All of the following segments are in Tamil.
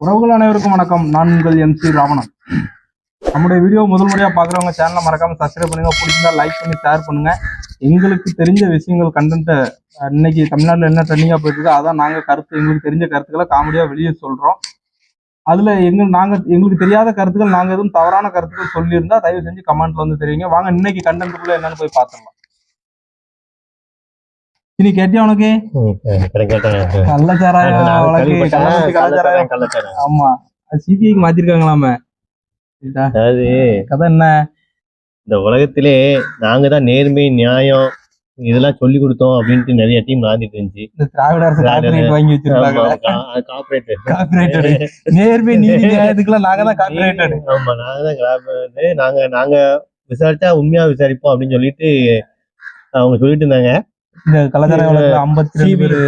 உறவுகள் அனைவருக்கும் வணக்கம். நான் உங்கள் எம் சி ராவணன். நம்முடைய வீடியோ முதல் முறையா பாக்குறவங்க சேனலை மறக்காம சப்ஸ்கிரைப் பண்ணுங்க. பிடிச்சிருந்தா லைக் பண்ணி ஷேர் பண்ணுங்க. எங்களுக்கு தெரிஞ்ச விஷயங்கள் கண்டென்ட்டை இன்னைக்கு தமிழ்நாட்டில் என்ன ட்ரெண்டிங்கா போயிட்டு இருக்கோ அதான் நாங்க கருத்து எங்களுக்கு தெரிஞ்ச கருத்துக்களை காமெடியா வெளியே சொல்றோம். அதுல எங்கள் நாங்க எங்களுக்கு தெரியாத கருத்துக்கள் நாங்க எதுவும் தவறான கருத்துக்கள் சொல்லியிருந்தா தயவு செஞ்சு கமெண்ட்ல வந்து தெரியுங்க வாங்க இன்னைக்கு கண்டென்ட்டுக்குள்ளே என்னன்னு போய் பார்த்துடலாம். இனி கேட்டியா உனக்கு கள்ளச்சாராயம் கள்ளக்குறிச்சி கள்ளச்சாராயம் ஆமா அது சிபிஐக்கு மாத்திருக்காங்களாமே அதாவது கதை என்ன இந்த உலகத்திலே நாங்க தான் நேர்மை நியாயம் இதெல்லாம் சொல்லி கொடுத்தோம் அப்படின்ட்டு நிறைய டீம் விளாண்டுட்டு இருந்துச்சு. இந்த திராவிட அரசு காப்பிரைட் வாங்கி வச்சிருக்காங்க கார்பரேட் நேர்மை நீதி நியாயத்துக்குலாம் நாங்க தான் காப்பிரைட்டட் ஆமா நாங்க தான் கார்பரேட் நாங்க நாங்க விசாரிச்சா உண்மையா விசாரிப்போம் அப்படின்னு சொல்லிட்டு அவங்க சொல்லிட்டு இருந்தாங்க. இந்த வழக்குல ஐம்பத்தி ரெண்டு பேர்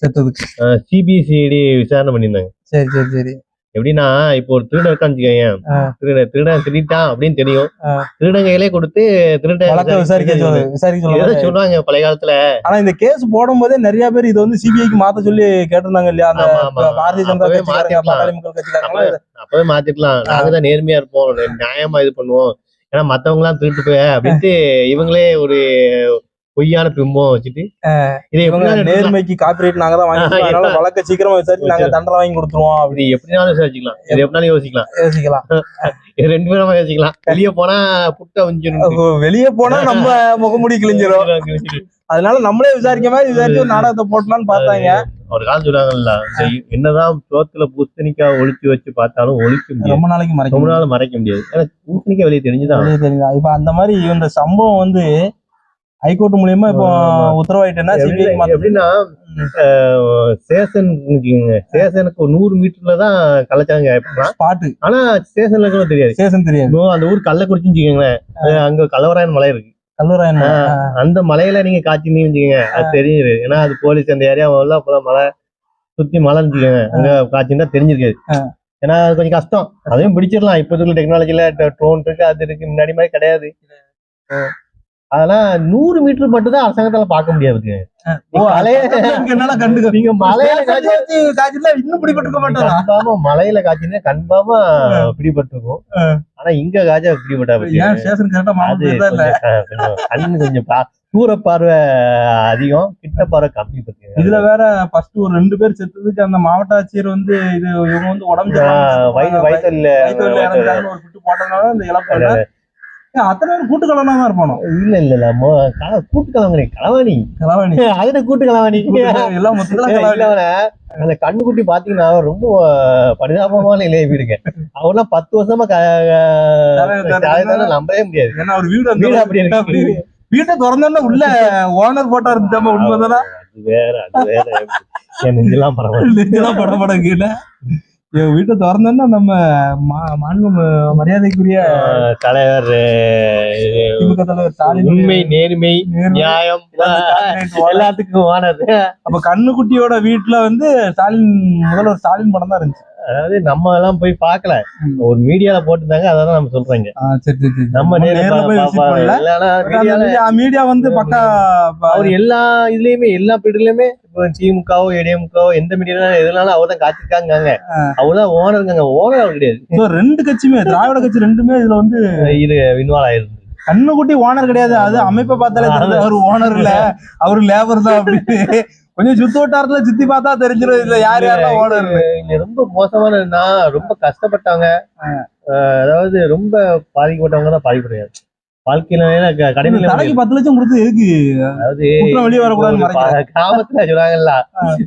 செத்ததுக்கு. சிபிசிஐடி விசாரணை பண்ணியிருந்தாங்க. சரி சரி சரி. எப்படின்னா இப்போ ஒரு திருடன் இருக்கான்னு ஆ. திருடன் திருட்டான் அப்படின்னு தெரியும். ஆ. திருடன் கையிலே கொடுத்து வழக்க விசாரிக்க விசாரிக்க சொல்லுவாங்க பழைய காலத்துல ஆனா இந்த கேஸ் போடும் போதே நிறைய பேர் இது வந்து சிபிஐக்கு மாத்த சொல்லி கேட்டிருந்தாங்க இல்லையா? அந்த. பாரதிய ஜனதா கட்சிக்காரங்க அப்பவே மாத்திக்கலாம் நாங்க தான் நேர்மையா இருப்போம். நியாயமா இது பண்ணுவோம். ஏன்னா மத்தவங்க எல்லாம் திருட்டு போய அப்படின்ட்டு இவங்களே ஒரு பொய்யான பிம்பம் வச்சுட்டு இதை. நேர்மைக்கு காப்பிரைட் நாங்க தான் வாங்கி வழக்க சீக்கிரமா விசாரிச்சு நாங்க தண்டனை வாங்கி கொடுத்துருவோம் அப்படி. எப்படினாலும் விசாரிச்சுக்கலாம். இது எப்படினாலும் யோசிக்கலாம். யோசிக்கலாம். இது ரெண்டு பேரும் யோசிக்கலாம். வெளியே போனா புட்டை அப்போ வெளியே போனா நம்ம முகமுடி கிழிஞ்சிரும். அதனால நம்மளே விசாரிக்க மாதிரி விசாரிச்சு ஒரு நாடகத்தை போட்டலாம்னு பார்த்தாங்க. ஒரு காலம் சொல்றாங்கல்ல என்னதான் சோத்துல பூசணிக்காய் ஒளிச்சு வச்சு பார்த்தாலும் ஒழிக்க முடியாது. ரொம்ப நாளைக்கு ரொம்ப மறைக்க நாள் மறைக்க முடியாது. ஏன்னா பூசணிக்காய் வெளியே தெரிஞ்சுதான். வெளியே தெரியுதா இப்ப அந்த மாதிரி இந்த சம்பவம் வந்து ஹைகோர்ட் மூலியமா இப்போ. உத்தரவாயிட்டேன்னா எப்படின்னா ஸ்டேஷன். ஸ்டேஷனுக்கு நூறு மீட்டர்ல தான் காய்ப்பலாம் ஸ்பாட்டு. ஆனா ஸ்டேஷன்ல கூட தெரியாது. ஸ்டேஷன் தெரியாது. அந்த ஊர் கள்ளக்குறிச்சின்னு வச்சுக்கோங்களேன். அங்க கலவராயன் மலை இருக்கு. கல்லூராயன் அந்த மலையில நீங்க காய்ச்சின்னு வச்சுக்கோங்க அது தெரியுது ஏன்னா அது போலீஸ் அந்த ஏரியா எல்லாம் மலை சுத்தி மலைன்னு வச்சுக்கோங்க. அங்க காய்ச்சிருந்தா தெரிஞ்சிருக்காது. ஏன்னா அது கொஞ்சம் கஷ்டம். அதையும் பிடிச்சிடலாம். இப்ப இருக்கிற டெக்னாலஜில ட்ரோன் இருக்கு அது இருக்கு. முன்னாடி மாதிரி கிடையாது. அதெல்லாம் நூறு மீட்டர் மட்டும் தான் அரசாங்கத்தால பார்க்க முடியாது நீங்க மலையில காய்ச்சி காய்ச்சல இன்னும் பிடிபட்டுக்க கன்ஃபார்மா மலையில காய்ச்சினா கன்ஃபார்மா பிடிபட்டிருக்கும். ஆனா இங்க காய்ச்சா பிடிபட்டா கண்ணு கொஞ்சம் தூர பார்வை அதிகம் கிட்ட பார்வை கம்மி இதுல வேற ஃபர்ஸ்ட் ஒரு ரெண்டு பேர் செத்ததுக்கு அந்த மாவட்ட ஆட்சியர் வந்து இது இவங்க வந்து உடம்பு வயித்துல இறந்துட்டாங்கன்னு ஒரு பிட்டு போட்டதுனால இந்த இழப்பு அத்தனை பேர் கூட்டு கலனா தான் இருப்பானோ? இல்ல இல்ல இல்ல கூட்டு கலவாணி களவாணி கலவாணி. அதுல கூட்டு கலவாணி. எல்லாம் கலவாணி. அந்த கண்ணுக்குட்டி பாத்தீங்கன்னா ரொம்ப பரிதாபமான நிலையை போயிருங்க அவெல்லாம் பத்து வருஷமா நம்பவே முடியாது. ஏன்னா ஒரு வீடு அப்படி இருக்கு. வீட்டை திறந்தோன்னா உள்ள ஓனர் போட்டா இருந்துச்சாம உண்மைதானா அது வேற அது வேற. என் நெஞ்செல்லாம் பரவாயில்ல. நெஞ்செல்லாம் கீழே. என் வீட்டை திறந்தோன்னா நம்ம மா- மாண்பு மரியாதைக்குரிய தலைவர் தலைவர் ஸ்டாலின் உண்மை நேர்மை நியாயம் எல்லாத்துக்கும் ஆனது அப்ப கண்ணுக்குட்டியோட வீட்டுல வந்து ஸ்டாலின் முதல்வர் ஸ்டாலின் படம் தான் இருந்துச்சு. அதாவது நம்ம எல்லாம் போய் பார்க்கல. ஒரு மீடியால போட்டிருந்தாங்க அதான் நம்ம சொல்றேங்க. நம்ம நேர்ல மீடியா வந்து பக்கா அவர் எல்லா இதுலயுமே எல்லா பீரியட்லயுமே இப்போ திமுகவோ ஏடிஎம்கோ எந்த மீடியா எதுனாலும் அவர் தான் காத்திருக்காங்க அவர்தான் ஓனருங்க ஓனர் அவர் கிடையாது. ரெண்டு கட்சியுமே திராவிட கட்சி ரெண்டுமே இதுல வந்து இது இன்வால்வ் ஆயிருந்து கண்ணுக்குட்டி ஓனர் கிடையாது. அது அமைப்பை பார்த்தாலே அவர் ஓனர் இல்ல. அவரு லேபர் தான் அப்படின்னு. கொஞ்சம் சுத்து வட்டாரத்துல சுத்தி பார்த்தா தெரிஞ்சிடும் இதுல யார் யாரெல்லாம் ஓனர் இங்க ரொம்ப மோசமானதுன்னா ரொம்ப கஷ்டப்பட்டாங்க அதாவது ரொம்ப பாதிக்கப்பட்டவங்க தான் பாதிக்கப்படுறாங்க வாழ்க்கையில க- கடைநிலை தலைக்கு பத்து லட்சம் கொடுத்து எதுக்கு அதாவது வெளியே பா- கிராமத்துல சொல்றாங்கல்ல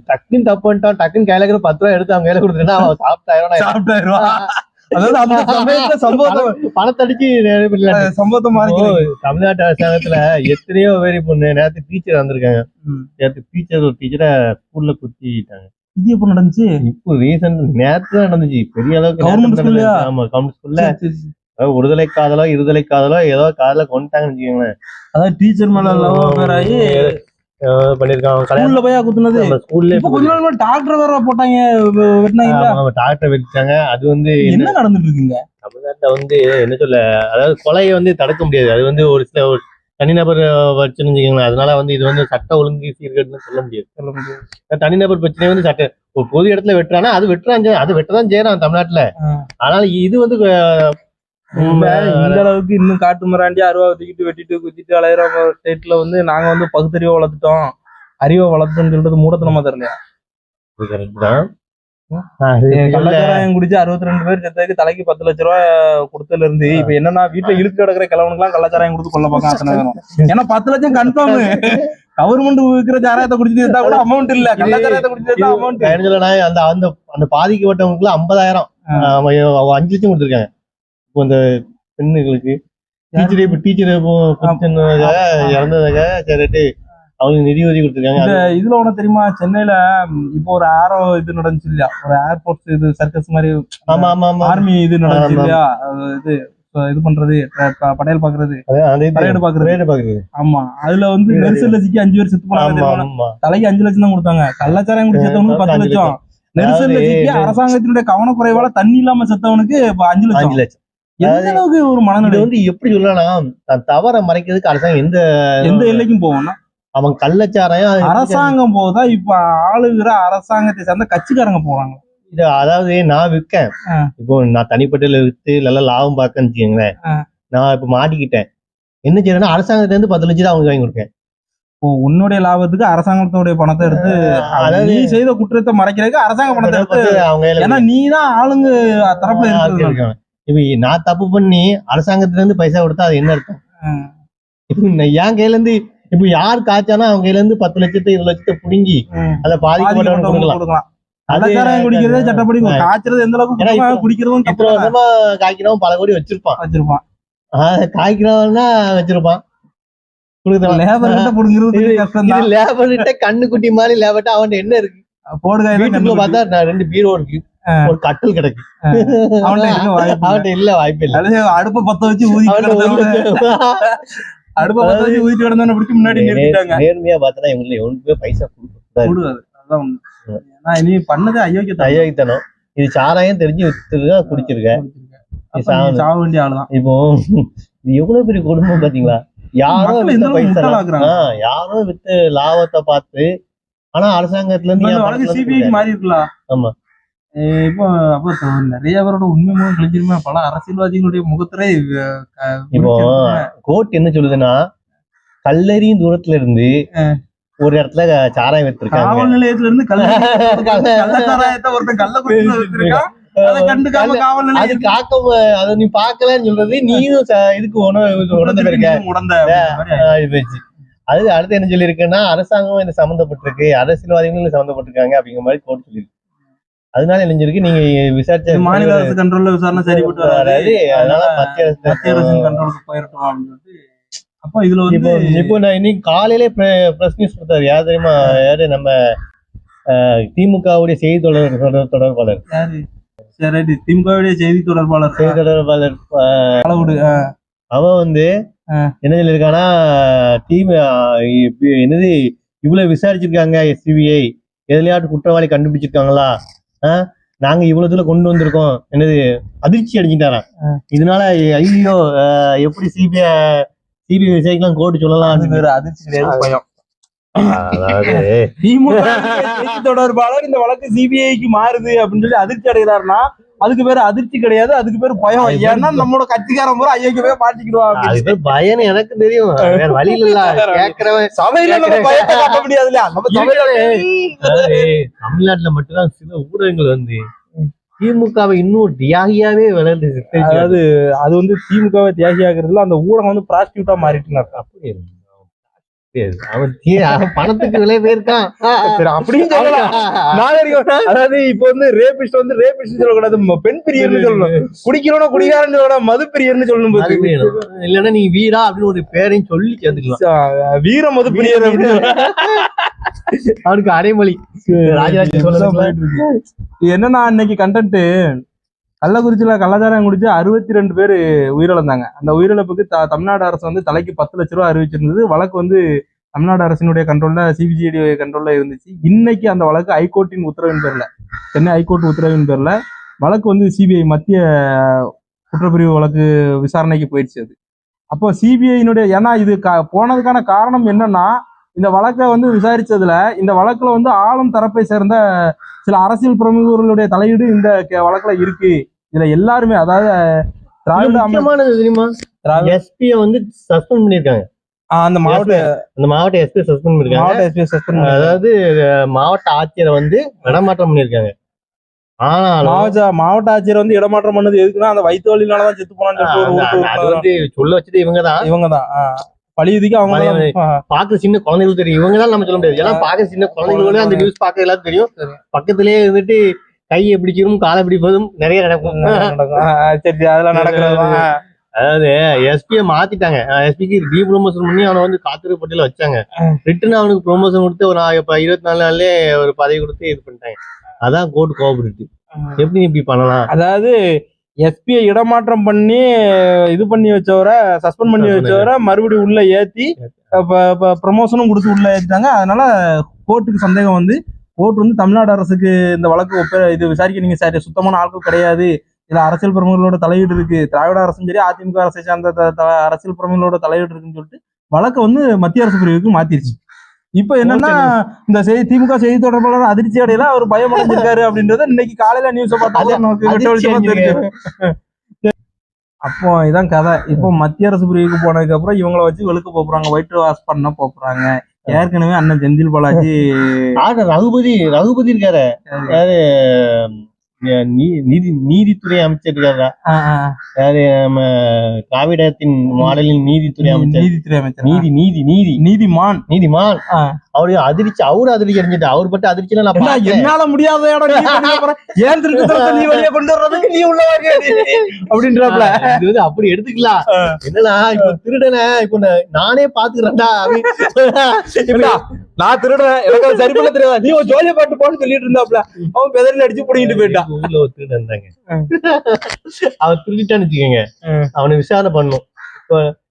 டக்குன்னு தப்பு பண்ணிட்டான் டக்குன்னு கையில பத்து ரூபா எடுத்து அவங்க கையில கொடுத்துட்டா அவன் சாப்பிட்டாயிரம் சாப்பிட்டாயிரம் அதாவது அந்த சமயத்துல சம்பவத்தை பணத்தடிச்சு சம்பவத்தை மாறி தமிழ்நாட்டு அரசாங்கத்துல எத்தனையோ பேர் இப்போ நேரத்து டீச்சர் வந்திருக்காங்க. நேரத்து டீச்சர் ஒரு டீச்சரை ஸ்கூல்ல குத்திட்டாங்க இது எப்ப நடந்துச்சு இப்போ ரீசன்ட் நேரத்து தான் நடந்துச்சு பெரிய அளவுக்கு? நடந்துச்சு. ஆமா கவர்மெண்ட் ஸ்கூல்ல. ஒருதலை காதலோ இருதலை காதலோ ஏதோ காதல கொண்டுட்டாங்கன்னு வச்சுக்கோங்களேன் அதாவது டீச்சர் மேல லவ் பேராயி பண்ணிருக்காங்க ஸ்கூல்ல போய் குத்துனது? ஸ்கூல்ல கொஞ்ச நாள் டாக்டர் வேற போட்டாங்க வெட்டினாங்க டாக்டர் வச்சாங்க அது வந்து என்ன நடந்துட்டு இருக்குங்க தமிழ்நாட்டுல வந்து என்ன சொல்ல அதாவது கொலையை வந்து தடுக்க முடியாது. அது வந்து ஒரு சில தனிநபர் பிரச்சனை வச்சுக்கோங்களேன். அதனால வந்து இது வந்து சட்ட ஒழுங்கு சீர்கேடுன்னு சொல்ல முடியாது. சொல்ல முடியாது. தனிநபர் பிரச்சனை வந்து சட்ட ஒரு பொது இடத்துல வெட்டுறானா அது வெட்டுறான் அது வெட்டதான் செய்யறான் தமிழ்நாட்டுல. ஆனால் இது வந்து இந்த அளவுக்கு இன்னும் காட்டு மிராண்டி அருவா தூக்கிட்டு வெட்டிட்டு குத்திட்டு அலையிற ஸ்டேட்ல வந்து நாங்க வந்து பகுத்தறிவை வளர்த்துட்டோம். அறிவை வளர்த்துட்டோம்னு சொல்றது மூடத்தனமா தெரியல இது correct தான். அது இல்ல. கள்ளச்சாராயம் குடிச்சு அறுபத்தி ரெண்டு பேர் செத்ததுக்கு தலைக்கு பத்து லட்ச ரூபாய் கொடுத்ததுல இருந்து இப்ப என்னன்னா வீட்டுல இழுத்து கிடக்குற கிழவனுக்கு எல்லாம் கள்ளச்சாராயம் கொடுத்து கொள்ள பார்க்க ஏன்னா பத்து லட்சம் கன்ஃபார்ம் கவர்மெண்ட் விற்கிற சாராயத்தை குடிச்சு இருந்தா கூட அமௌண்ட் இல்ல. கள்ளச்சாராயத்தை குடிச்சு அமௌண்ட் அந்த அந்த பாதிக்கப்பட்டவங்களுக்கு ஐம்பதாயிரம். அஞ்சு லட்சம் கொடுத்துருக்காங்க. இப்போ இந்த பெண்ணுகளுக்கு டீச்சர் இப்ப டீச்சர் இறந்ததாக சரிட்டு அவங்களுக்கு நிதி உதவி கொடுத்துருக்காங்க. இதுல உனக்கு தெரியுமா? சென்னையில இப்போ ஒரு ஏரோ இது நடந்துச்சு இல்லையா? ஒரு ஏர்போர்ட் இது சர்க்கஸ் மாதிரி ஆமா ஆமா ஆமா. ஆர்மி இது நடந்துச்சு. இல்லையா? இது இது பண்றது படையல் பாக்குறது அந்த பரேடு பாக்குறது. ஆமா. அதுல வந்து நெரிசல்ல சிக்கி அஞ்சு பேர் செத்து போனாங்க தலைக்கு அஞ்சு லட்சம் தான் கொடுத்தாங்க. கள்ளச்சாராயம் குடி செத்தவனுக்கு பத்து லட்சம். நெரிசல்ல சிக்கி அரசாங்கத்தினுடைய கவனக்குறைவால தண்ணி இல்லாம செத்தவனுக்கு அஞ்சு லட்சம் அஞ்சு லட்சம். எந்த அளவுக்கு ஒரு மனநிலை? வந்து எப்படி சொல்லலாம் தவற மறைக்கிறதுக்கு அரசாங்கம் எந்த எந்த எல்லைக்கும் போவோம்னா அவன் கள்ளச்சாராயம் அரசாங்கம் போதா இப்ப ஆளுகிற அரசாங்கத்தை சேர்ந்த கட்சிக்காரங்க போறாங்க. இது அதாவது நான் விற்கேன். இப்போ நான் தனிப்பட்ட வித்து நல்லா லாபம் பார்க்கன்னு வச்சுக்கோங்களேன். நான் இப்ப மாட்டிக்கிட்டேன். என்ன செய்யறேன்னா அரசாங்கத்துல இருந்து பத்து லட்சம் தான் அவங்களுக்கு வாங்கி கொடுக்கேன். இப்போ உன்னுடைய லாபத்துக்கு அரசாங்கத்தோடைய பணத்தை எடுத்து அதாவது நீ செய்த குற்றத்தை மறைக்கிறதுக்கு அரசாங்க பணத்தை எடுத்து அவங்க ஏன்னா நீ தான் ஆளுங்க தரப்புல இருக்காங்க. இப்ப நான் தப்பு பண்ணி அரசாங்கத்துல இருந்து பைசா கொடுத்தா அது என்ன அர்த்தம்? இப்ப என் கையில இருந்து இப்ப யார் காய்ச்சானா அவங்க கையில இருந்து பத்து லட்சத்தை இருபது லட்சத்தை புடுங்கி அதை பாதிக்கப்பட்டவங்களுக்கு கொடுக்கலாம். குடிக்கிறதே சட்டப்படி. காய்ச்சறது எந்த அளவுக்கு குடிக்கிறதும் இத்தனை வருஷமா காய்க்கிறவன் பல கோடி வச்சிருப்பான். வச்சிருப்பான். காய்க்கிறவன்னா வச்சிருப்பான். லேபர் கிட்ட கண்ணு குட்டி மாதிரி லேபர்ட்ட அவன் என்ன இருக்கு? வீட்டுக்குள்ள கண்டுபிடிச்சு. பார்த்தா ரெண்டு பீரோ இருக்கு. ஒரு கட்டில் கிடக்கு அவன்கிட்ட இல்ல. வாய்ப்பு இல்ல. அடுப்ப பத்த வச்சு ஊதி அடுப்ப பத்த வச்சு ஊதிட்டு கிடந்தவன பிடிச்சி முன்னாடி நிறுத்திட்டாங்க. நேர்மையா பார்த்தா இவங்களுக்கு எவனுக்குமே பைசா அதான். ஏன்னா நீ பண்ணது அயோக்கியத்தை இது சாராயம் தெரிஞ்சு வித்துருக்கா குடிச்சிருக்க? அப்ப நீ சாக வேண்டிய ஆளுதான். இப்போ இது எவ்வளவு பெரிய குடும்பம் பாத்தீங்களா? யாரோ வித்த பைசா யாரோ வித்து லாபத்தை பார்த்து ஆனா அரசாங்கத்துல இருந்து? மாறி இருக்கலாம் ஆமா. இப்போ அப்போ நிறைய பேரோட உண்மை முகம் கிழிஞ்சிருமே. பல அரசியல்வாதிகளுடைய முகத்திலே இப்போ. கோர்ட் என்ன சொல்லுதுன்னா கல்லறியும் தூரத்துல இருந்து. ஒரு இடத்துல சாராயம் வித்துருக்காங்க காவல் நிலையத்துல இருந்து கள்ள கள்ளச்சாராயத்தை ஒருத்தன் கள்ள குடிச்சு வச்சிருக்கான். அதை கண்டுக்காம காவல் அது நிலையம் காக்க அத நீ பாக்கலன்னு சொல்றது நீயும் இதுக்கு உணர்ந்து இருக்க. அது அடுத்து என்ன சொல்லியிருக்குன்னா அரசாங்கம் இது சம்மந்தப்பட்டிருக்கு. அரசியல்வாதிகளும் சம்மந்தப்பட்டிருக்காங்க அப்படிங்கிற மாதிரி கோர்ட் சொல்லியிருக்கு. அதனால சொல்லிருக்கு நீங்க விசாரிச்ச மாநில அரசு கண்ட்ரோல்ல விசாரணை சரிப்பட்டு வராது. அதனால மத்திய மத்திய அரசின் அரசு கண்ட்ரோலுக்கு சொல்லிட்டு அப்போ இதுல வந்து இப்போ நான் இன்னைக்கு காலையிலே பிரஸ் நியூஸ் கொடுத்தாரு. யார் தெரியுமா? யாரு? நம்ம திமுகவுடைய செய்தி தொடர் தொடர்- தொடர்பாளர். சரி திமுகவுடைய செய்தி தொடர்பாளர். செய்தி தொடர்பாளர் அவன் வந்து. என்ன சொல்லியிருக்கானா டீம் என்னது இவ்வளவு விசாரிச்சிருக்காங்க எஸ்சிபிஐ எதுலயாட்டு குற்றவாளி கண்டுபிடிச்சிருக்காங்களா? நாங்க இவ்வளவு தூரம் கொண்டு வந்திருக்கோம். என்னது அதிர்ச்சி அடைஞ்சிட்டாராம். இதனால ஐயோ எப்படி சிபிஐ சிபிஐ விசாரிக்கலாம் கோர்ட்டு சொல்லலாம் அதிர்ச்சி கிடையாது பயம். தொடர்பாளர் இந்த வழக்கு சிபிஐக்கு மாறுது அப்படின்னு சொல்லி அதிர்ச்சி அடைகிறாருன்னா அதுக்கு பேரு அதிர்ச்சி கிடையாது அதுக்கு பேரு பயம். ஏன்னா நம்மளோட கட்சிக்காரன் பூரா ஐயோக்கு போய் மாட்டிக்கிடுவான் அது பேர் பயன்னு எனக்கு தெரியும். வேற வழி இல்ல. கேக்குறவன் நம்ம பயத்தை காட்ட முடியாது இல்லையா நம்ம தமிழ்நாட்டுல மட்டும்தான் சில ஊடகங்கள் வந்து திமுகவை இன்னும் தியாகியாவே சித்தரிச்சு அதாவது அது வந்து திமுகவை தியாகியாக்குறதுல அந்த ஊடகம் வந்து ப்ராஸ்டியூட்டா மாறிட்டுனா அப்படி இருக்கு. தெரியாது. அவன் தீ- அவன் பணத்துக்கு விலை போயிருக்கான். அப்படின்னு சொல்லலாம். நாகரிகம் அதாவது இப்ப வந்து ரேபிஸ்ட் வந்து ரேபிஸ்ட் சொல்லக்கூடாது பெண் பிரியர்னு சொல்லணும். குடிக்கிறவன குடிகாரன்னு சொல்லணும் மது பிரியர்னு சொல்லணும். இல்லைன்னா நீ வீரா அப்படின்னு ஒரு பேரையும் சொல்லி சேர்த்துக்கலாம் வீர மது பிரியர் அவனுக்கு அரைமொழி ராஜராஜ என்னன்னா இன்னைக்கு கண்டென்ட் கள்ளக்குறிச்சியில் கள்ளச்சாராயம் குடிச்சு அறுபத்தி ரெண்டு பேர் உயிரிழந்தாங்க. அந்த உயிரிழப்புக்கு த- தமிழ்நாடு அரசு வந்து தலைக்கு பத்து லட்ச ரூபா அறிவிச்சிருந்தது. வழக்கு வந்து தமிழ்நாடு அரசினுடைய கண்ட்ரோல்ல சிபிசிஐடி கண்ட்ரோல்ல இருந்துச்சு. இன்னைக்கு அந்த வழக்கு ஹைகோர்ட்டின் உத்தரவின் பேர்ல சென்னை ஹைகோர்ட் உத்தரவின் பேர்ல வழக்கு வந்து சிபிஐ மத்திய குற்றப்பிரிவு வழக்கு விசாரணைக்கு போயிடுச்சு அது. அப்போ சிபிஐனுடைய ஏன்னா இது க- போனதுக்கான காரணம் என்னன்னா இந்த வழக்கை வந்து விசாரிச்சதுல இந்த வழக்குல வந்து ஆளும் தரப்பை சேர்ந்த சில அரசியல் பிரமுகர்களுடைய தலையீடு இந்த கே- வழக்குல இருக்கு. இதுல எல்லாருமே அதாவது திராவிட முக்கியமானது தெரியுமா? எஸ்பியை வந்து சஸ்பெண்ட் பண்ணிருக்காங்க. அந்த மாவட்ட அந்த மாவட்ட எஸ்பி சஸ்பெண்ட் பண்ணிருக்காங்க. மாவட்ட எஸ்பி சஸ்பெண்ட் அதாவது மாவட்ட ஆட்சியரை வந்து இடமாற்றம் பண்ணிருக்காங்க. மாவட்ட மாவட்ட ஆட்சியர் வந்து இடமாற்றம் பண்ணது எதுக்குன்னா அந்த வயிற்று வலினாலதான் செத்து போனான்னு சொல்ல வச்சது இவங்க தான் இவங்க தான். பழியுதிக்கு அவங்க. பாக்குற சின்ன குழந்தைகளுக்கு தெரியும். இவங்க தான் நம்ம சொல்ல முடியாது. ஏன்னா பாக்குற சின்ன குழந்தைகளோட அந்த நியூஸ் பாக்க எல்லாரும் தெரியும். பக்கத்திலேயே இருந்துட்டு கையை பிடிக்கிறதும் காலை பிடிப்பதும் நிறைய நடக்கும். சரி அதெல்லாம் நடக்கிறது. அதாவது எஸ்பியை மாத்திட்டாங்க. எஸ்பிக்கு ரீ ப்ரொமோஷன் பண்ணி அவனை வந்து காத்திருப்பு பட்டியல வச்சாங்க. ரிட்டன் அவனுக்கு ப்ரொமோஷன் கொடுத்து ஒரு இப்ப இருபத்தி நாலு நாள்லயே ஒரு பதவி கொடுத்து இது பண்ணிட்டாங்க. அதான் கோர்ட் கோபப்படுது எப்படி இப்படி பண்ணலாம்? அதாவது எஸ்பிஐ இடமாற்றம் பண்ணி இது பண்ணி வச்சவரை சஸ்பெண்ட் பண்ணி வச்சவரை மறுபடியும் உள்ள ஏத்தி ப்ரமோஷனும் கொடுத்து உள்ள ஏத்திட்டாங்க. அதனால கோர்ட்டுக்கு சந்தேகம் வந்து கோர்ட் வந்து தமிழ்நாடு அரசுக்கு இந்த வழக்கு ஒப்ப இது விசாரிக்க நீங்க சரி சுத்தமான ஆட்கள் கிடையாது. இதுல அரசியல் பிரமுகர்களோட தலையீடு இருக்கு. திராவிட அரசும் சரி அதிமுக அரசை சார்ந்த அரசியல் பிரமுகர்களோட தலையீடு இருக்குன்னு சொல்லிட்டு வழக்கை வந்து மத்திய அரசு பிரிவுக்கு மாத்திருச்சு. இப்ப என்னன்னா இந்த செய்தி திமுக செய்தி தொடர்பாளர் அதிர்ச்சி அடையில அவர் பயம் அடைஞ்சிருக்காரு அப்படின்றத இன்னைக்கு காலையில நியூஸ் பார்த்தா நமக்கு அப்போ இதான் கதை. இப்போ மத்திய அரசு பிரிவுக்கு போனதுக்கு அப்புறம் இவங்கள வச்சு வெளுக்க போறாங்க. ஒயிட் வாஷ் பண்ண போறாங்க. ஏற்கனவே அண்ணன் செந்தில் பாலாஜி ஆனா ரகுபதி ரகுபதி இருக்காரு. யாரு? நீதி நீதித்துறை அமைச்சர் இருக்காரா யாரு? நம்ம திராவிடத்தின் மாடலின் நீதித்துறை அமைச்சர். நீதித்துறை அமைச்சர்? நீதி நீதி நீதி. நீதிமான். நீதிமான். அவரு அதிர்ச்சி அவரு அதிர்ச்சி அடைஞ்சிட்டு அவர் பட்டு அதிர்ச்சியில நான். என்னால முடியாத இடம். ஏன் திருட்டு நீ வெளியே கொண்டு வர்றதுக்கு நீ உள்ள வாங்க? அப்படின்றாப்ல. இது வந்து அப்படி எடுத்துக்கலாம். என்னன்னா இப்ப திருடனை இப்ப நான் பாத்துக்கிறேன்டா நான் திருடுறேன் எனக்கு சரி பண்ண தெரியாது? நீ ஜோலிய பாட்டு போன்னு சொல்லிட்டு இருந்தாப்ல. அவன் பெதறில அடிச்சு புடிங்கிட்டு போயிட்டான். ஊர்ல ஒரு திருடன் இருந்தாங்க அவன் திருடிட்டான்னு வச்சுக்கோங்க. அவனை விசாரணை பண்ணும்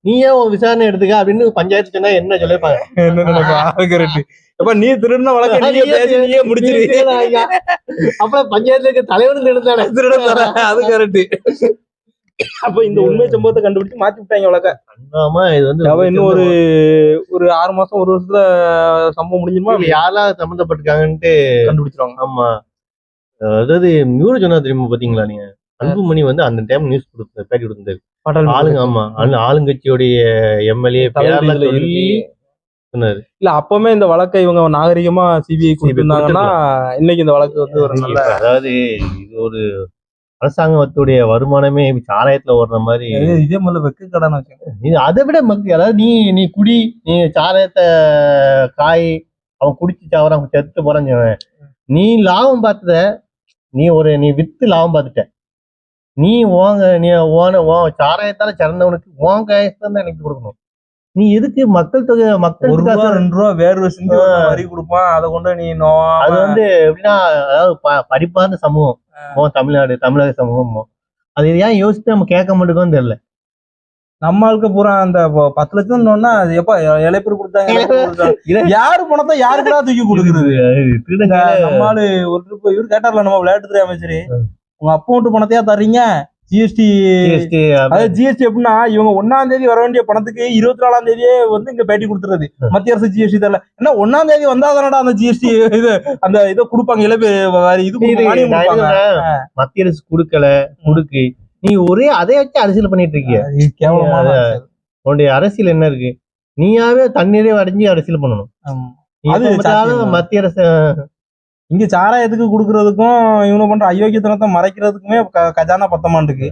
நீயே உன் விசாரணை எடுத்துக்க அப்படின்னு பஞ்சாயத்து சொன்னா என்ன சொல்லிருப்பாங்க என்ன. எப்ப நீ திருடின வழக்க நீயே பேசி நீயே முடிச்சிரு. அப்புறம் பஞ்சாயத்துல இருக்க தலைவனுக்கு எடுத்தானே திருடன் தர அது கரெக்ட் அப்ப இந்த உண்மை சம்பவத்தை கண்டுபிடிச்சு மாத்தி விட்டாங்க வழக்க ஆமா இது வந்து அவ இன்னும் ஒரு ஒரு ஆறு மாசம் ஒரு வருஷத்துல சம்பவம் முடிஞ்சிருமா? யாரெல்லாம் சம்மந்தப்பட்டிருக்காங்கன்ட்டு கண்டுபிடிச்சிருவாங்க. ஆமா. அதாவது நியூஸ் சொன்னா தெரியுமா பாத்தீங்களா நீங்க? அன்புமணி வந்து அந்த டைம் நியூஸ் கொடுத்த பேட்டி கொடுத்தாரு ஆளுங்க ஆமா. ஆளு- ஆளுங்கட்சியோடைய எம்எல்ஏ சொல்லி. சொன்னாரு. இல்ல அப்பவுமே இந்த வழக்கை இவங்க நாகரிகமா சிபிஐ கொடுத்திருந்தாங்கன்னா இன்னைக்கு இந்த வழக்கு வந்து ஒரு நல்ல அதாவது இது ஒரு அரசாங்கத்துடைய வருமானமே சாராயத்துல ஓடுற மாதிரி. இது- முதல்ல வெக்க கடன் இது அதை விட மக்கு அதாவது நீ நீ குடி நீ சாராயத்தை காய் அவன் குடிச்சு சாவறான் செத்து போறான்னு. நீ லாபம் பார்த்தத நீ ஒரு நீ வித்து லாபம் பார்த்துட்ட. நீ ஓங்க நீ ஓன ஓ சாராயத்தால சிறந்தவனுக்கு உன் காயத்தான் தான் எனக்கு கொடுக்கணும் நீ எதுக்கு மக்கள் தொகை மக்கள் ஒரு ரூபா ரெண்டு ரூபா வேர்வை ஆ. ஒருத்தன் வரி கொடுப்பான் அதை கொண்டு நீ அது வந்து எப்படின்னா அதாவது படிப்பார்ந்த சமூகம் ஓ தமிழ்நாடு தமிழக சமூகம் அது ஏன் யோசிச்சு நம்ம கேட்க மாட்டேங்கன்னு தெரியல நம்ம ஆளுக்கு பூரா அந்த பத்து லட்சம் சொன்னா அது எப்ப இழைப்பு கொடுத்தாங்க. யாரு பணத்தை யாருக்குடா தூக்கி கொடுக்குறது நம்ம ஆளு ஒரு இவர் கேட்டார்ல நம்ம விளையாட்டுத்துறை அமைச்சரு உங்க வீட்டு பணத்தையா தர்றீங்க? ஜிஎஸ்டி அதாவது ஜிஎஸ்டி எப்படின்னா இவங்க ஒன்னாம் தேதி வர வேண்டிய பணத்துக்கு இருபத்தி நாலாம் தேதியே வந்து இங்க பேட்டி கொடுத்துறது. மத்திய அரசு ஜிஎஸ்டி தரல. ஏன்னா ஒன்னாம் தேதி வந்தா தானடா அந்த ஜிஎஸ்டி இது அந்த இதை கொடுப்பாங்க இழப்பு இது என்ன மத்திய அரசு குடுக்கல குடுக்கு. நீ ஒரே அதை வச்சு அரசியல் பண்ணிட்டு இருக்கிய. அரசியல். உன்னுடைய அரசியல் என்ன இருக்கு? நீயாவே தண்ணீரே அடைஞ்சு அரசியல் பண்ணணும். மத்திய அரசு இங்க சாராயத்துக்கு கொடுக்கறதுக்கும் இவனு பண்ற அயோக்கியத்தனத்தை மறைக்கிறதுக்குமே க- கஜானா பத்தமாண்டுக்கு